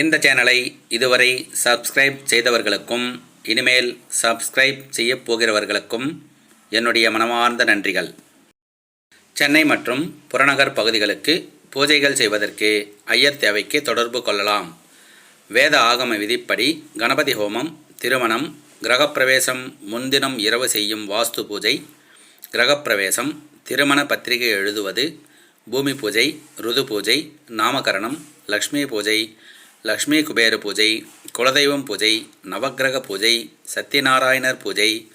இந்த சேனலை இதுவரை சப்ஸ்கிரைப் செய்தவர்களுக்கும் இனிமேல் சப்ஸ்கிரைப் செய்யப் போகிறவர்களுக்கும் என்னுடைய மனமார்ந்த நன்றிகள். சென்னை மற்றும் புறநகர் பகுதிகளுக்கு பூஜைகள் செய்வதற்கு ஐயர் தேவைக்கு தொடர்பு கொள்ளலாம். வேத ஆகம விதிப்படி கணபதி ஹோமம் திருமணம் கிரகப்பிரவேசம் முன்தினம் இரவு செய்யும் வாஸ்து பூஜை கிரகப்பிரவேசம் திருமண பத்திரிகை எழுதுவது பூமி பூஜை ருது பூஜை நாமகரணம் லக்ஷ்மி பூஜை லக்ஷ்மி குபேர பூஜை குலதெய்வம் பூஜை நவக்கிரக பூஜை சத்யநாராயணர் பூஜை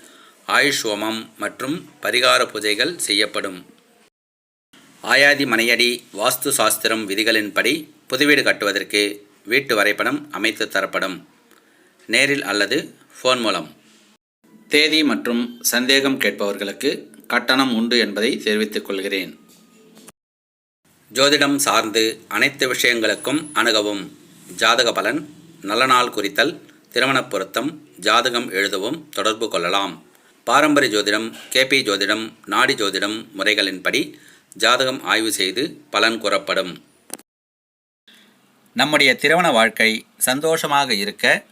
ஆயுஷ் ஹோமம் மற்றும் பரிகார பூஜைகள் செய்யப்படும். ஆயாதி மனையடி வாஸ்து சாஸ்திரம் விதிகளின்படி புதுவீடு கட்டுவதற்கு வீட்டு வரைபடம் அமைத்து தரப்படும். நேரில் அல்லது ஃபோன் மூலம். தேதி மற்றும் சந்தேகம் கேட்பவர்களுக்கு கட்டணம் உண்டு என்பதை தெரிவித்துக் கொள்கிறேன். ஜோதிடம் சார்ந்து அனைத்து விஷயங்களுக்கும் அணுகவும். ஜாதக பலன் நல்ல நாள் குறித்தல் திருமணப் பொருத்தம் ஜாதகம் எழுதவும் தொடர்பு கொள்ளலாம். பாரம்பரிய ஜோதிடம் கேபி ஜோதிடம் நாடி ஜோதிடம் முறைகளின்படி ஜாதகம் ஆய்வு செய்து பலன் கூறப்படும். நம்முடைய திருமண வாழ்க்கை சந்தோஷமாக இருக்க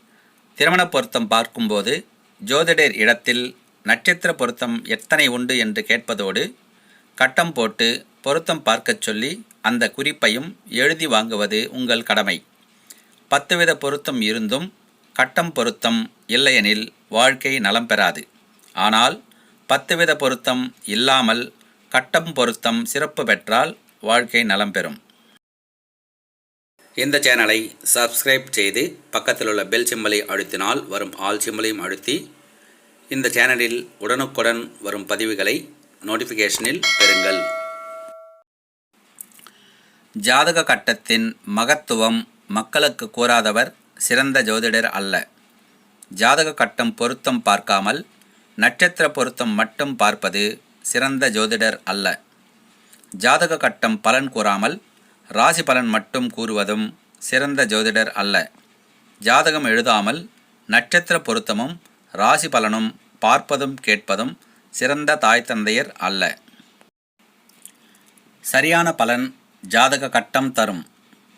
திருமண பொருத்தம் பார்க்கும்போது ஜோதிடர் இடத்தில் நட்சத்திர பொருத்தம் எத்தனை உண்டு என்று கேட்பதோடு கட்டம் போட்டு பொருத்தம் பார்க்கச் சொல்லி அந்த குறிப்பையும் எழுதி வாங்குவது உங்கள் கடமை. பத்து வித பொருத்தம் இருந்தும் கட்டம் பொருத்தம் இல்லையெனில் வாழ்க்கை நலம் பெறாது. ஆனால் பத்து வித பொருத்தம் இல்லாமல் கட்டம் பொருத்தம் சிறப்பு பெற்றால் வாழ்க்கை நலம் பெறும். இந்த சேனலை சப்ஸ்கிரைப் செய்து பக்கத்தில் உள்ள பெல் சிம்பலை அழுத்தினால் வரும் ஆல் சிம்பலையும் அழுத்தி இந்த சேனலில் உடனுக்குடன் வரும் பதிவுகளை நோட்டிஃபிகேஷனில் பெறுங்கள். ஜாதக கட்டத்தின் மகத்துவம் மக்களுக்கு கூறாதவர் சிறந்த ஜோதிடர் அல்ல. ஜாதக கட்டம் பொருத்தம் பார்க்காமல் நட்சத்திர பொருத்தம் மட்டும் பார்ப்பது சிறந்த ஜோதிடர் அல்ல. ஜாதக கட்டம் பலன் கூறாமல் ராசி பலன் மட்டும் கூறுவதும் சிறந்த ஜோதிடர் அல்ல. ஜாதகம் எழுதாமல் நட்சத்திர பொருத்தமும் ராசி பலனும் பார்ப்பதும் கேட்பதும் சிறந்த தாய் தந்தையர் அல்ல. சரியான பலன் ஜாதக கட்டம் தரும்.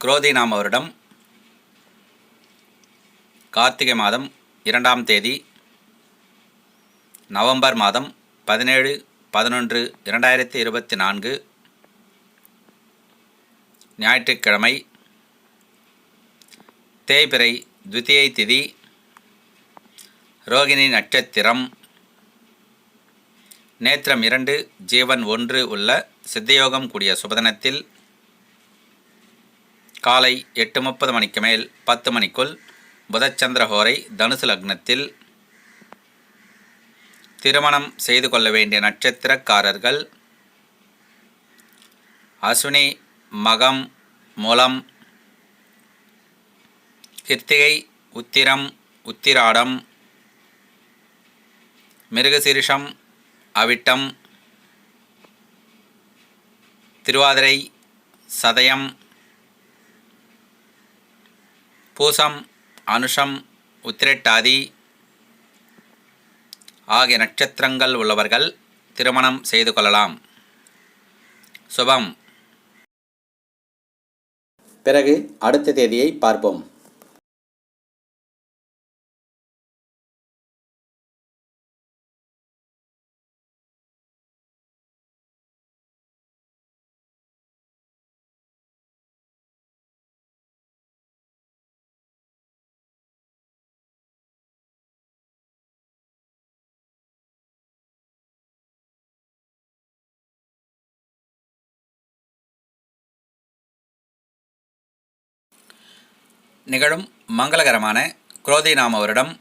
குரோதி நாம வருடம் கார்த்திகை மாதம் இரண்டாம் தேதி நவம்பர் மாதம் பதினேழு பதினொன்று இரண்டாயிரத்தி இருபத்தி நான்கு ஞாயிற்றுக்கிழமை தேய்பிறை துவித்தியை திதி ரோகிணி நட்சத்திரம் நேத்திரம் இரண்டு ஜீவன் ஒன்று உள்ள சித்தயோகம் கூடிய சுபதனத்தில் காலை எட்டு முப்பது மணிக்கு மேல் பத்து மணிக்குள் புதச்சந்திரஹோரை தனுசு லக்னத்தில் திருமணம் செய்து கொள்ள வேண்டிய நட்சத்திரக்காரர்கள் அஸ்வினி மகம் மூலம் கிருத்திகை உத்திரம் உத்திராடம் மிருகசீரிஷம் அவிட்டம் திருவாதிரை சதயம் பூசம் அனுஷம் உத்திரட்டாதி ஆகிய நட்சத்திரங்கள் உள்ளவர்கள் திருமணம் செய்து கொள்ளலாம். சுபம். பிறகு அடுத்த தேதியை பார்ப்போம். நிகழும் மங்களகரமான குரோதி நாம வருடம்.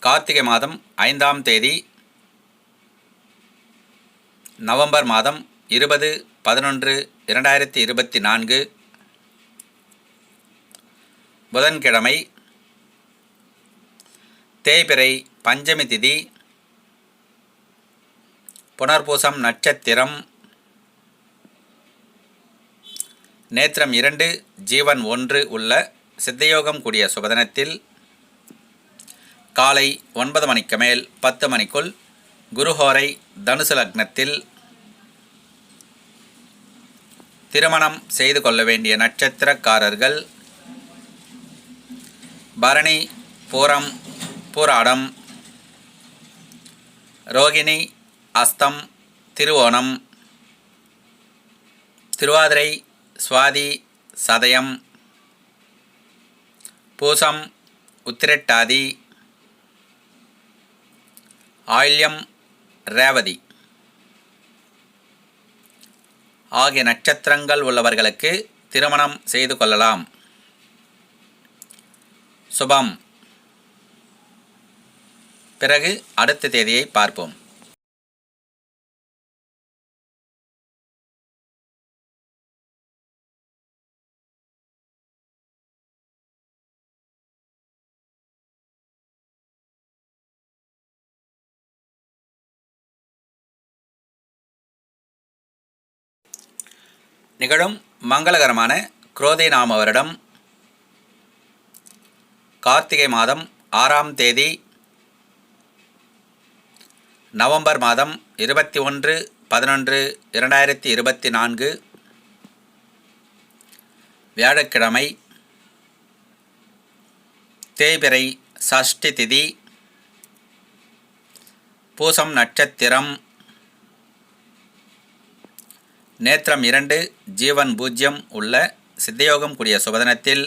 கார்த்திகை மாதம் ஐந்தாம் தேதி நவம்பர் மாதம் இருபது பதினொன்று இரண்டாயிரத்தி இருபத்தி நான்கு. புதன்கிழமை தேய்பிறை பஞ்சமி திதி புனர்பூசம் நட்சத்திரம் நேத்திரம் இரண்டு ஜீவன் ஒன்று உள்ள சித்தயோகம் கூடிய சுபதனத்தில் காலை ஒன்பது மணிக்கு மேல் பத்து மணிக்குள் குருஹோரை தனுசு லக்னத்தில் திருமணம் செய்து கொள்ள வேண்டிய நட்சத்திரக்காரர்கள் பரணி பூரம் பூராடம் ரோகிணி அஸ்தம் திருவோணம் திருவாதிரை சுவாதி சதயம் பூசம் உத்திரட்டாதி ஆயில்யம் ரேவதி. ஆகிய நட்சத்திரங்கள் உள்ளவர்களுக்கு திருமணம் செய்து கொள்ளலாம். சுபம். பிறகு அடுத்த தேதியை பார்ப்போம். நிகழும் மங்களகரமான குரோதை நாம வருடம். கார்த்திகை மாதம் ஆறாம் தேதி நவம்பர் மாதம் இருபத்தி ஒன்று பதினொன்று இரண்டாயிரத்தி இருபத்தி நான்கு. வியாழக்கிழமை தேய்பிறை சஷ்டி திதி பூசம் நட்சத்திரம் நேத்திரம் இரண்டு ஜீவன் பூஜ்யம் உள்ள சித்தயோகம் கூடிய சுபதனத்தில்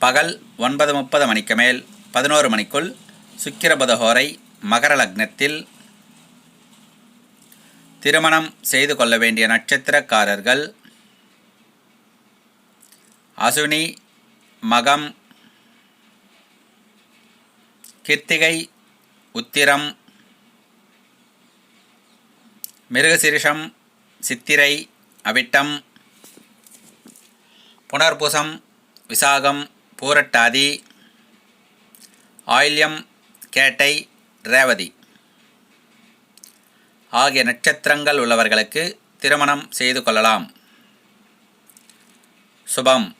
பகல் ஒன்பது முப்பது மணிக்கு மேல் பதினோரு மணிக்குள் சுக்கிரபதஹோரை மகர லக்னத்தில் திருமணம் செய்து கொள்ள வேண்டிய நட்சத்திரக்காரர்கள் அசுனி மகம் கிருத்திகை உத்திரம் மிருகசிரிஷம் சித்திரை அவிட்டம் புனர்பூசம் விசாகம் பூரட்டாதி ஆயில்யம் கேட்டை ரேவதி. ஆகிய நட்சத்திரங்கள் உள்ளவர்களுக்கு திருமணம் செய்து கொள்ளலாம். சுபம்.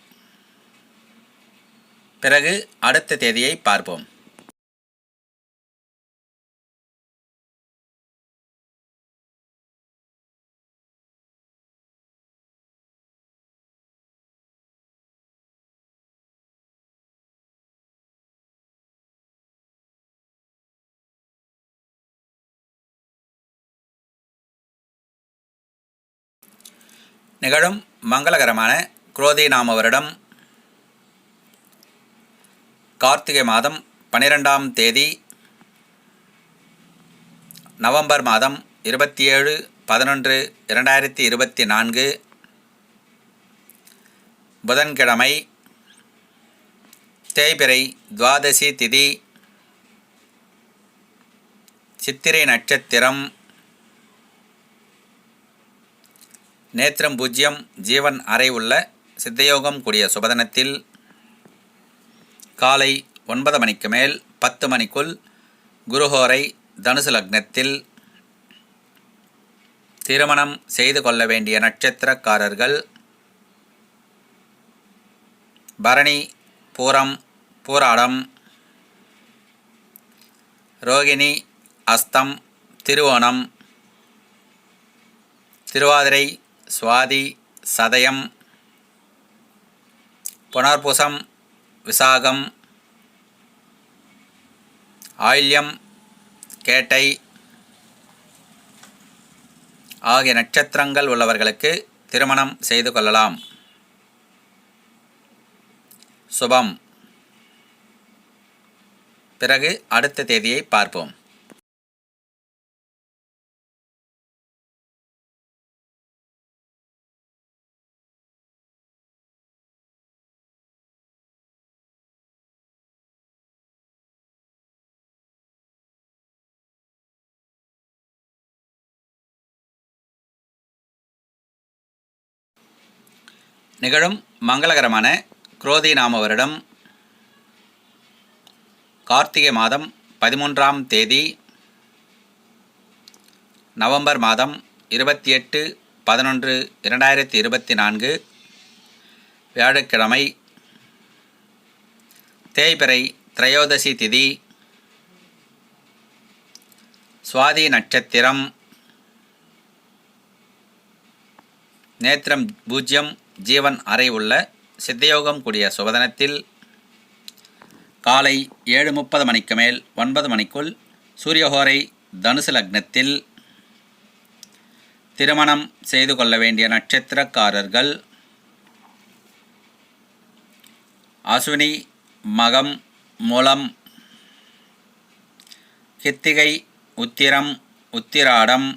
பிறகு அடுத்த தேதியை பார்ப்போம். நிகழும் மங்களகரமான குரோதி நாம வருடம் கார்த்திகை மாதம் பனிரெண்டாம் தேதி நவம்பர் மாதம் இருபத்தி ஏழு பதினொன்று இரண்டாயிரத்தி இருபத்தி நான்கு புதன்கிழமை தேய்பிறை துவாதசி திதி சித்திரை நட்சத்திரம் நேத்திரம் பூஜ்யம் ஜீவன் அறை உள்ள சித்தயோகம் கூடிய சுபதனத்தில் காலை ஒன்பது மணிக்கு மேல் பத்து மணிக்குள் குருஹோரை தனுசு லக்னத்தில் திருமணம் செய்து கொள்ள வேண்டிய நட்சத்திரக்காரர்கள் பரணி பூரம் பூராடம் ரோகிணி அஸ்தம் திருவோணம் திருவாதிரை சுவாதி சதயம் புனர்பூசம் விசாகம் ஆயில்யம் கேட்டை ஆகிய நட்சத்திரங்கள் உள்ளவர்களுக்கு திருமணம் செய்து கொள்ளலாம். சுபம். பிறகு அடுத்த தேதியை பார்ப்போம். நிகழும் மங்களகரமான குரோதி நாம வருடம் கார்த்திகை மாதம் பதிமூன்றாம் தேதி நவம்பர் மாதம் இருபத்தி எட்டு பதினொன்று இரண்டாயிரத்தி இருபத்தி நான்கு வியாழக்கிழமை தேய்பிறை திரையோதசி திதி சுவாதி நட்சத்திரம் நேத்திரம் பூஜ்யம் ஜீவன் அறை உள்ள சித்தயோகம் கூடிய சுபதனத்தில் காலை ஏழு முப்பது மணிக்கு மேல் ஒன்பது மணிக்குள் சூரியஹோரை தனுசு லக்னத்தில் திருமணம் செய்து கொள்ள வேண்டிய நட்சத்திரக்காரர்கள் அஸ்வினி மகம் மூலம் கித்திகை உத்திரம் உத்திராடம்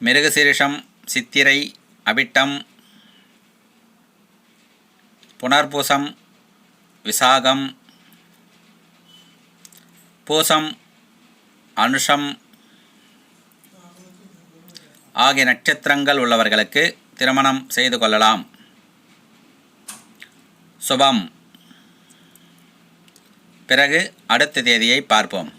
மிருகசீரிஷம் சித்திரை அபிட்டம் புனர்பூசம் விசாகம் பூசம் அனுஷம் ஆகிய நட்சத்திரங்கள் உள்ளவர்களுக்கு திருமணம் செய்து கொள்ளலாம். சுபம். பிறகு அடுத்த தேதியை பார்ப்போம்.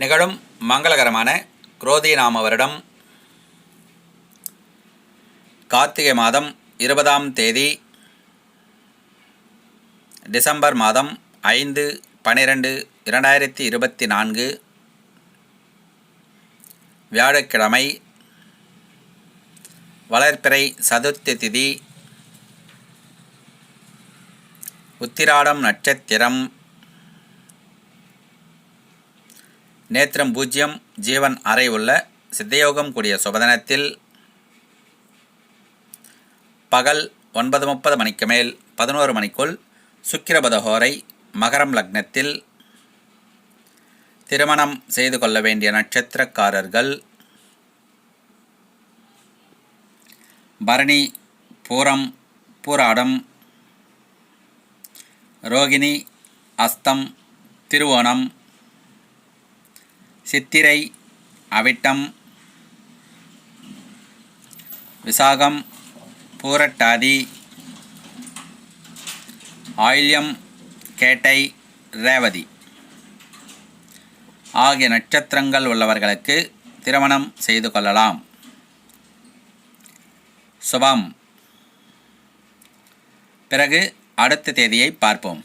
நிகழும் மங்களகரமான குரோதி நாம வருடம் கார்த்திகை மாதம் இருபதாம் தேதி டிசம்பர் மாதம் ஐந்து பனிரெண்டு இரண்டாயிரத்தி இருபத்தி நான்கு வியாழக்கிழமை வளர்ப்பிறை சதுர்த்தி திதி உத்திராடம் நட்சத்திரம் நேத்திரம் பூஜ்யம் ஜீவன் அறை உள்ள சித்தயோகம் கூடிய சுபதனத்தில் பகல் ஒன்பது முப்பது மணிக்கு மேல் பதினோரு மணிக்குள் சுக்கிரபதஹோரை மகரம் லக்னத்தில் திருமணம் செய்து கொள்ள வேண்டிய நட்சத்திரக்காரர்கள் பரணி பூரம் பூராடம் ரோகிணி அஸ்தம் திருவோணம் சித்திரை அவிட்டம் விசாகம் பூரட்டாதி ஆயில்யம் கேட்டை ரேவதி. ஆகிய நட்சத்திரங்கள் உள்ளவர்களுக்கு திருமணம் செய்து கொள்ளலாம். சுபம். பிறகு அடுத்த தேதியை பார்ப்போம்.